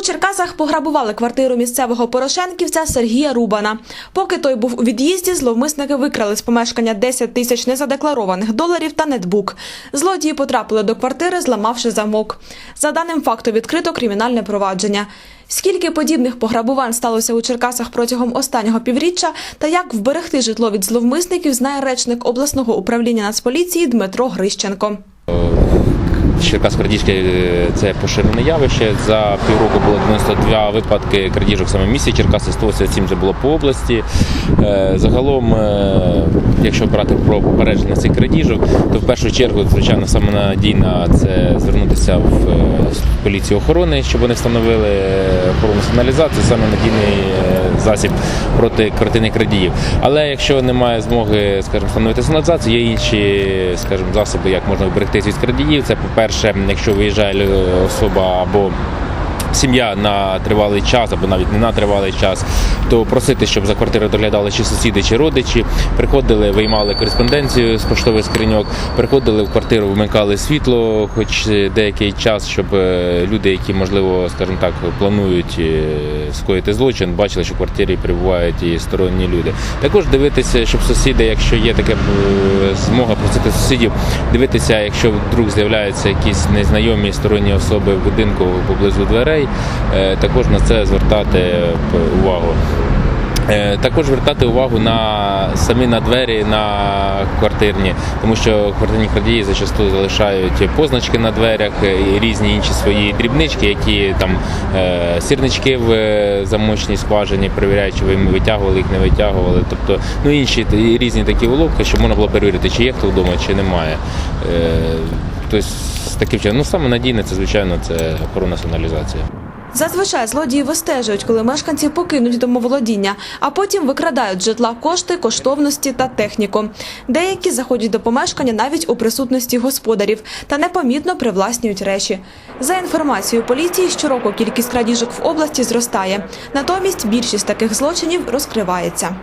Черкасах пограбували квартиру місцевого порошенківця Сергія Рубана. Поки той був у від'їзді, зловмисники викрали з помешкання 10 тисяч незадекларованих доларів та нетбук. Злодії потрапили до квартири, зламавши замок. За даним факту відкрито кримінальне провадження. Скільки подібних пограбувань сталося у Черкасах протягом останнього півріччя та як вберегти житло від зловмисників, знає речник обласного управління Нацполіції Дмитро Грищенко. Черкас крадіжки е, це поширене явище. За півроку було 92 випадки крадіжок саме в місті Черкаси, 187 вже було по області. Е, Загалом, е, якщо брати про попередження цих крадіжок, то в першу чергу, звичайно, саме надійна це звернутися в поліцію охорони, щоб вони встановили охорону сигналізації, саме надійний засіб проти картинних крадіїв. Але якщо немає змоги, скажімо, встановити сигналізацію, є інші, скажімо, засоби, як можна вберегтися від крадіїв. Це, по-перше, якщо виїжджає особа або Сім'я на тривалий час або навіть не на тривалий час, то просити, щоб за квартиру доглядали чи сусіди, чи родичі. Приходили, виймали кореспонденцію з поштових скриньок, приходили в квартиру, вмикали світло, хоч деякий час, щоб е, люди, які можливо, скажімо так, планують е, скоїти злочин, бачили, що в квартирі перебувають і сторонні люди. Також дивитися, щоб сусіди, якщо є така е, змога просити сусідів, дивитися, якщо вдруг з'являються якісь незнайомі сторонні особи в будинку поблизу дверей, е, також на це звертати е, увагу. Е, Також звертати увагу на самі на двері на квартирні, тому що квартирні крадії зачасту залишають позначки на дверях і різні інші свої дрібнички, які там сірнички в замочній скважині, перевіряють, чи ви витягували їх, не витягували. Тобто ну інші різні такі уловки, щоб можна було перевірити, чи є хто вдома, чи немає. Тобто таким чином, ну саме надійне, це звичайно, це охоронна сигналізація. Зазвичай злодії вистежують, коли мешканці покинуть домоволодіння, а потім викрадають з житла кошти, коштовності та техніку. Деякі заходять до помешкання навіть у присутності господарів та непомітно привласнюють речі. За інформацією поліції, щороку кількість крадіжок в області зростає. Натомість більшість таких злочинів розкривається.